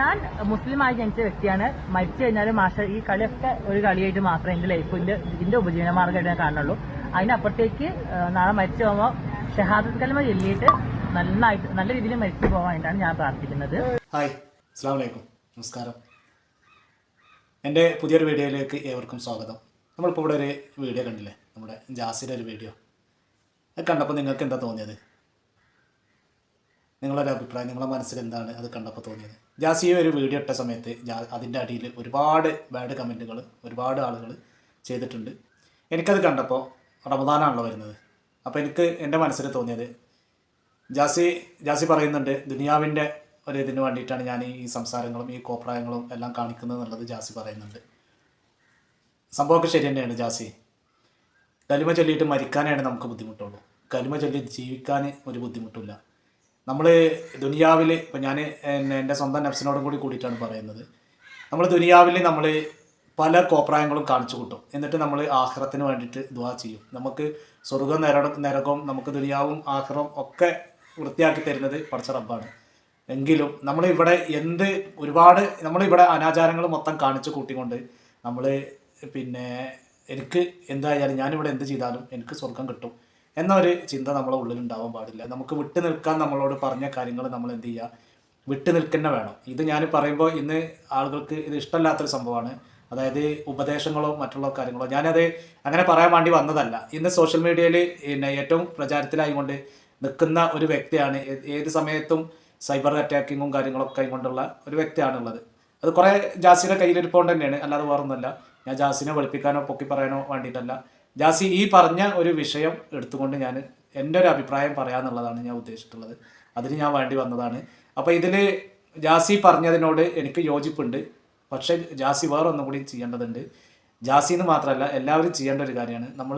ഞാൻ മുസ്ലിമായി ജനിച്ച വ്യക്തിയാണ്. മരിച്ചു കഴിഞ്ഞാലും മാഷ ഈ കളിയൊക്കെ ഒരു കളിയായിട്ട് മാത്രമേ എന്റെ ലൈഫിന്റെ ഇതിന്റെ ഉപജീവന മാർഗമായിട്ട് ഞാൻ കാണുള്ളൂ അതിനപ്പുറത്തേക്ക് നാളെ മരിച്ചു പോകുമ്പോൾ ഷഹാദത്ത് കലമ ചൊല്ലിയിട്ട് നന്നായിട്ട് നല്ല രീതിയിൽ മരിച്ചു പോകാനായിട്ടാണ് ഞാൻ പ്രാർത്ഥിക്കുന്നത്. ഹായ് അസ്സാം വലൈക്കും നമസ്കാരം. എന്റെ പുതിയൊരു വീഡിയോയിലേക്ക് ഏവർക്കും സ്വാഗതം. നമ്മളിപ്പോൾ ഇവിടെ ഒരു വീഡിയോ കണ്ടില്ലേ? നമ്മുടെ ജാസിന്റെ ഒരു വീഡിയോ. അത് കണ്ടപ്പോൾ നിങ്ങൾക്ക് എന്താ തോന്നിയത്? നിങ്ങളുടെ അഭിപ്രായം നിങ്ങളുടെ മനസ്സിൽ എന്താണ് അത് കണ്ടപ്പോൾ തോന്നിയത്? ജാസി ഒരു വീഡിയോ ഇട്ട സമയത്ത് അതിന്റെ അടിയിൽ ഒരുപാട് ബാഡ് കമന്റുകൾ ഒരുപാട് ആളുകൾ ചെയ്തിട്ടുണ്ട്. എനിക്കത് കണ്ടപ്പോൾ റമദാനാണല്ലോ വരുന്നത്. അപ്പോൾ എനിക്ക് എന്റെ മനസ്സിൽ തോന്നിയത് ജാസി ജാസി പറയുന്നുണ്ട് ദുനിയാവിന്റെ ഒരു ഇതിന് വേണ്ടിയിട്ടാണ് ഞാൻ ഈ സംസാരങ്ങളും ഈ കോപ്രായങ്ങളും എല്ലാം കാണിക്കുന്നത് എന്നുള്ളത് ജാസി പറയുന്നുണ്ട്. സംഭവമൊക്കെ ശരി തന്നെയാണ് ജാസി. കലിമ ചൊല്ലിയിട്ട് മരിക്കാനാണ് നമുക്ക് ബുദ്ധിമുട്ടുള്ളൂ. കലിമ ചൊല്ലി ജീവിക്കാൻ ഒരു ബുദ്ധിമുട്ടില്ല. നമ്മൾ ദുനിയാവിൽ ഇപ്പം ഞാൻ എന്റെ സ്വന്തം നഫ്സിനോടും കൂടി കൂടിയിട്ടാണ് പറയുന്നത്. നമ്മൾ ദുനിയാവിൽ നമ്മൾ പല കോപ്രായങ്ങളും കാണിച്ചു കൂട്ടും. എന്നിട്ട് നമ്മൾ ആഹ്റത്തിന് വേണ്ടിയിട്ട് ദുവാ ചെയ്യും. നമുക്ക് സ്വർഗം നിര നരകവും നമുക്ക് ദുനിയാവും ആഹ്റം ഒക്കെ വൃത്തിയാക്കി തരുന്നത് പഠിച്ച റബ്ബാണ്. എങ്കിലും നമ്മൾ ഇവിടെ എന്ത് ഒരുപാട് നമ്മളിവിടെ അനാചാരങ്ങൾ മൊത്തം കാണിച്ചു കൂട്ടിക്കൊണ്ട് നമ്മൾ പിന്നെ എനിക്ക് എന്തായാലും ഞാനിവിടെ എന്ത് ചെയ്താലും എനിക്ക് സ്വർഗം കിട്ടും. എന്നൊരു ചിന്ത നമ്മളെ ഉള്ളിൽ ഉണ്ടാവാൻ പാടില്ല. നമുക്ക് വിട്ടു നിൽക്കാൻ നമ്മളോട് പറഞ്ഞ കാര്യങ്ങൾ നമ്മൾ എന്ത് ചെയ്യുക? വിട്ടു നിൽക്കുന്ന വേണം. ഇത് ഞാൻ പറയുമ്പോൾ ഇന്ന് ആളുകൾക്ക് ഇത് ഇഷ്ടമല്ലാത്തൊരു സംഭവമാണ്. അതായത് ഉപദേശങ്ങളോ മറ്റുള്ള കാര്യങ്ങളോ. ഞാനത് അങ്ങനെ പറയാൻ വേണ്ടി വന്നതല്ല. ഇന്ന് സോഷ്യൽ മീഡിയയിൽ പിന്നെ ഏറ്റവും പ്രചാരത്തിലായിക്കൊണ്ട് നിൽക്കുന്ന ഒരു വ്യക്തിയാണ്. ഏത് സമയത്തും സൈബർ അറ്റാക്കിങ്ങും കാര്യങ്ങളൊക്കെ കൊണ്ടുള്ള ഒരു വ്യക്തിയാണുള്ളത്. അത് കുറേ ജാസിയുടെ കയ്യിലിരിപ്പോണ്ട് തന്നെയാണ്. അല്ലാതെ വേറൊന്നുമല്ല. ഞാൻ ജാസിനെ വെളുപ്പിക്കാനോ പൊക്കി പറയാനോ വേണ്ടിയിട്ടല്ല. ജാസി ഈ പറഞ്ഞ ഒരു വിഷയം എടുത്തുകൊണ്ട് ഞാൻ എന്റെ ഒരു അഭിപ്രായം പറയാന്നുള്ളതാണ് ഞാൻ ഉദ്ദേശിച്ചിട്ടുള്ളത്. അതിന് ഞാൻ വേണ്ടി വന്നതാണ്. അപ്പോൾ ഇതിൽ ജാസി പറഞ്ഞതിനോട് എനിക്ക് യോജിപ്പുണ്ട്. പക്ഷേ ജാസി വേറെ ഒന്നും കൂടി ചെയ്യേണ്ടതുണ്ട്. ജാസി എന്ന് മാത്രമല്ല എല്ലാവരും ചെയ്യേണ്ട ഒരു കാര്യമാണ്. നമ്മൾ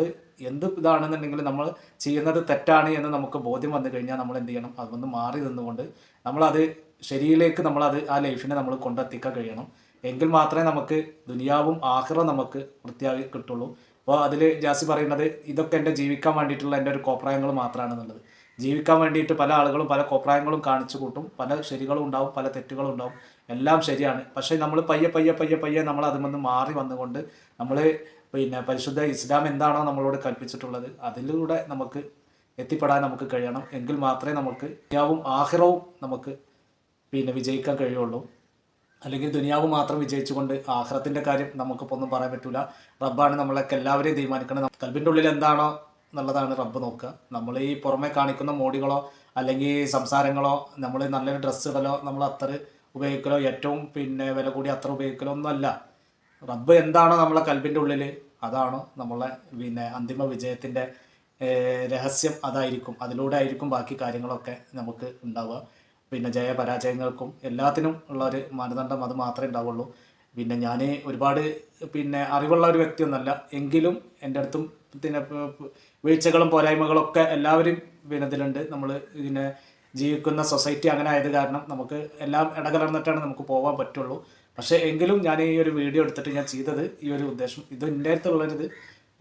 എന്ത് ഇതാണെന്നുണ്ടെങ്കിൽ നമ്മൾ ചെയ്യുന്നത് തെറ്റാണ് എന്ന് നമുക്ക് ബോധ്യം വന്നു കഴിഞ്ഞാൽ നമ്മൾ എന്ത് ചെയ്യണം? അതൊന്ന് മാറി നിന്നുകൊണ്ട് നമ്മളത് ശരിയിലേക്ക് നമ്മളത് ആ ലൈഫിനെ നമ്മൾ കൊണ്ടെത്തിക്കാൻ കഴിയണം. എങ്കിൽ മാത്രമേ നമുക്ക് ദുനിയാവും ആഹ്റ നമുക്ക് വൃത്തിയായി കിട്ടുള്ളൂ. അപ്പോൾ അതിൽ ജാസി പറയുന്നത് ഇതൊക്കെ എന്റെ ജീവിക്കാൻ വേണ്ടിയിട്ടുള്ള എന്റെ ഒരു കോപ്രായങ്ങൾ മാത്രമാണെന്നുള്ളത്. ജീവിക്കാൻ വേണ്ടിയിട്ട് പല ആളുകളും പല കോപ്രായങ്ങളും കാണിച്ചു കൂട്ടും. പല ശരികളും ഉണ്ടാവും പല തെറ്റുകളും ഉണ്ടാവും. എല്ലാം ശരിയാണ്. പക്ഷേ നമ്മൾ പയ്യെ പയ്യെ പയ്യെ പയ്യെ നമ്മൾ അതിൽ നിന്ന് മാറി വന്നുകൊണ്ട് നമ്മൾ പിന്നെ പരിശുദ്ധ ഇസ്ലാം എന്താണോ നമ്മളോട് കൽപ്പിച്ചിട്ടുള്ളത് അതിലൂടെ നമുക്ക് എത്തിപ്പെടാൻ നമുക്ക് കഴിയണം. എങ്കിൽ മാത്രമേ നമുക്ക് ദുനിയാവും ആഹിറവും നമുക്ക് പിന്നെ വിജയിക്കാൻ കഴിയുള്ളൂ. അല്ലെങ്കിൽ ദുനിയാവ് മാത്രം വിജയിച്ചുകൊണ്ട് ആഹ്റത്തിന്റെ കാര്യം നമുക്കിപ്പോൾ ഒന്നും പറയാൻ പറ്റില്ല റബ്ബാണ് നമ്മളൊക്കെ എല്ലാവരെയും തീരുമാനിക്കണം. കൽബിന്റെ ഉള്ളിൽ എന്താണോ എന്നുള്ളതാണ് റബ്ബ് നോക്കുക. നമ്മൾ ഈ പുറമെ കാണിക്കുന്ന മോടികളോ അല്ലെങ്കിൽ സംസാരങ്ങളോ നമ്മൾ നല്ലൊരു ഡ്രസ്സ് ഇടലോ നമ്മൾ അത്ര ഉപയോഗിക്കലോ ഏറ്റവും പിന്നെ വില കൂടി അത്ര ഉപയോഗിക്കലോ ഒന്നുമല്ല. റബ്ബ് എന്താണോ നമ്മളെ കൽബിന്റെ ഉള്ളിൽ അതാണോ നമ്മളെ പിന്നെ അന്തിമ വിജയത്തിന്റെ രഹസ്യം അതായിരിക്കും. അതിലൂടെ ആയിരിക്കും ബാക്കി കാര്യങ്ങളൊക്കെ നമുക്ക് ഉണ്ടാവുക. പിന്നെ ജയപരാജയങ്ങൾക്കും എല്ലാത്തിനും ഉള്ള ഒരു മാനദണ്ഡം അത് മാത്രമേ ഉണ്ടാവുള്ളൂ. പിന്നെ ഞാൻ ഒരുപാട് പിന്നെ അറിവുള്ള ഒരു വ്യക്തിയൊന്നല്ല. എങ്കിലും എന്റെ അടുത്തും പിന്നെ വീഴ്ചകളും പോരായ്മകളും വീഴ്ചകളും പോരായ്മകളൊക്കെ എല്ലാവരും പിന്നെ ഇതിലുണ്ട് നമ്മൾ ഇതിനെ ജീവിക്കുന്ന സൊസൈറ്റി അങ്ങനെ ആയത് കാരണം നമുക്ക് എല്ലാം ഇടകലർന്നിട്ടാണ് നമുക്ക് പോകാൻ പറ്റുള്ളൂ. പക്ഷേ എങ്കിലും ഞാൻ ഈ ഒരു വീഡിയോ എടുത്തിട്ട് ഞാൻ ചെയ്തത് ഈ ഒരു ഉദ്ദേശം. ഇത് എന്റെ അടുത്തുള്ളൊരിത്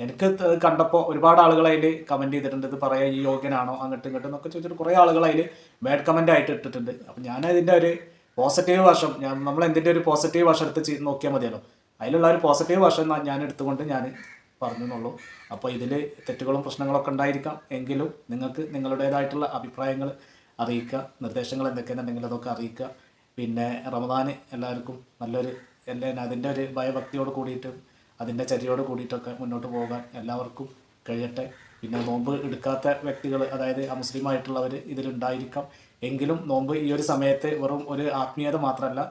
എനിക്ക് കണ്ടപ്പോൾ ഒരുപാട് ആളുകൾ അതിൽ കമന്റ് ചെയ്തിട്ടുണ്ട്. ഇത് പറയാൻ ഈ യോഗ്യനാണോ? അങ്ങോട്ടും ഇങ്ങോട്ടും എന്നൊക്കെ ചോദിച്ചിട്ട് കുറേ ആളുകൾ അതിൽ ബാഡ് കമന്റ് ആയിട്ട് ഇട്ടിട്ടുണ്ട്. അപ്പം ഞാൻ അതിന്റെ ഒരു പോസിറ്റീവ് വശം ഞാൻ നമ്മൾ എന്തിന്റെ ഒരു പോസിറ്റീവ് വശം എടുത്ത് ചെയ്ത് നോക്കിയാൽ മതിയല്ലോ. അതിലുള്ള ഒരു പോസിറ്റീവ് വശം ഞാൻ- എടുത്തുകൊണ്ട് ഞാൻ പറഞ്ഞെന്നുള്ളൂ അപ്പോൾ ഇതിൽ തെറ്റുകളും പ്രശ്നങ്ങളൊക്കെ ഉണ്ടായിരിക്കാം. എങ്കിലും നിങ്ങൾക്ക് നിങ്ങളുടേതായിട്ടുള്ള അഭിപ്രായങ്ങൾ അറിയിക്കുക. നിർദ്ദേശങ്ങൾ എന്തൊക്കെയാണെന്നുണ്ടെങ്കിൽ അതൊക്കെ അറിയിക്കുക. പിന്നെ റമദാന് എല്ലാവർക്കും നല്ലൊരു എല്ലാ അതിന്റെ ഒരു ഭയഭക്തിയോട് കൂടിയിട്ടും അതിന്റെ ചരിയോട് കൂടിയിട്ടൊക്കെ മുന്നോട്ട് പോകാൻ എല്ലാവർക്കും കഴിയട്ടെ. പിന്നെ നോമ്പ് എടുക്കാത്ത വ്യക്തികൾ അതായത് അമുസ്ലിം ആയിട്ടുള്ളവർ ഇതിലുണ്ടായിരിക്കാം. എങ്കിലും നോമ്പ് ഈ ഒരു സമയത്ത് വെറും ഒരു ആത്മീയത മാത്രമല്ല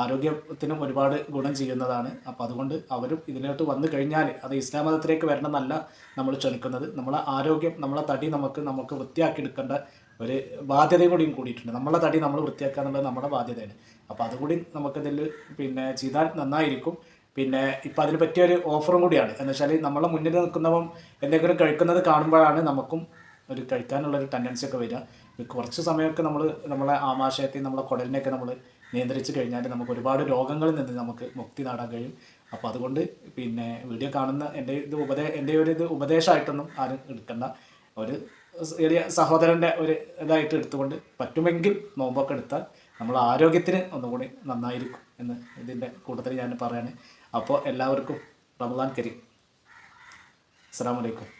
ആരോഗ്യത്തിനും ഒരുപാട് ഗുണം ചെയ്യുന്നതാണ്. അപ്പോൾ അതുകൊണ്ട് അവരും ഇതിലോട്ട് വന്നു കഴിഞ്ഞാൽ അത് ഇസ്ലാം മതത്തിലേക്ക് വരണമെന്നല്ല നമ്മൾ ക്ഷണിക്കുന്നത് നമ്മളെ ആരോഗ്യം നമ്മളെ തടി നമുക്ക് നമുക്ക് വൃത്തിയാക്കിയെടുക്കേണ്ട ഒരു ബാധ്യതയും കൂടിയും കൂടിയിട്ടുണ്ട്. നമ്മളെ തടി നമ്മൾ വൃത്തിയാക്കുക എന്നുള്ളത് നമ്മുടെ ബാധ്യതയാണ്. അപ്പോൾ അതുകൂടി നമുക്കിതിൽ പിന്നെ ചെയ്താൽ നന്നായിരിക്കും. പിന്നെ ഇപ്പം അതിന് പറ്റിയൊരു ഓഫറും കൂടിയാണ്. എന്ന് വെച്ചാൽ നമ്മളെ മുന്നിൽ നിൽക്കുന്നവൻ എന്തെങ്കിലും കഴിക്കുന്നത് കാണുമ്പോഴാണ് നമുക്കും ഒരു കഴിക്കാനുള്ളൊരു ടെൻഡൻസി ഒക്കെ വരിക. കുറച്ച് സമയമൊക്കെ നമ്മൾ നമ്മളെ ആമാശയത്തെയും നമ്മളെ കുടലിനെയൊക്കെ നമ്മൾ നിയന്ത്രിച്ച് കഴിഞ്ഞാൽ നമുക്ക് ഒരുപാട് രോഗങ്ങളിൽ നിന്ന് നമുക്ക് മുക്തി നേടാൻ കഴിയും. അപ്പോൾ അതുകൊണ്ട് പിന്നെ വീഡിയോ കാണുന്ന എന്റെ ഇത് ഉപദേ എന്റെ ഒരു ഇത് ഉപദേശമായിട്ടൊന്നും ആരും എടുക്കണ്ട. ഒരു ചെറിയ സഹോദരന്റെ ഒരു ഇതായിട്ട് എടുത്തുകൊണ്ട് പറ്റുമെങ്കിൽ നോമ്പൊക്കെ എടുത്താൽ നമ്മൾ ആരോഗ്യത്തിന് ഒന്നുകൂടി നന്നായിരിക്കും എന്ന് ഇതിന്റെ കൂട്ടത്തിൽ ഞാൻ പറയാണ്. അപ്പോൾ എല്ലാവർക്കും റമദാൻ കരീം. അസ്സാം വലൈക്കും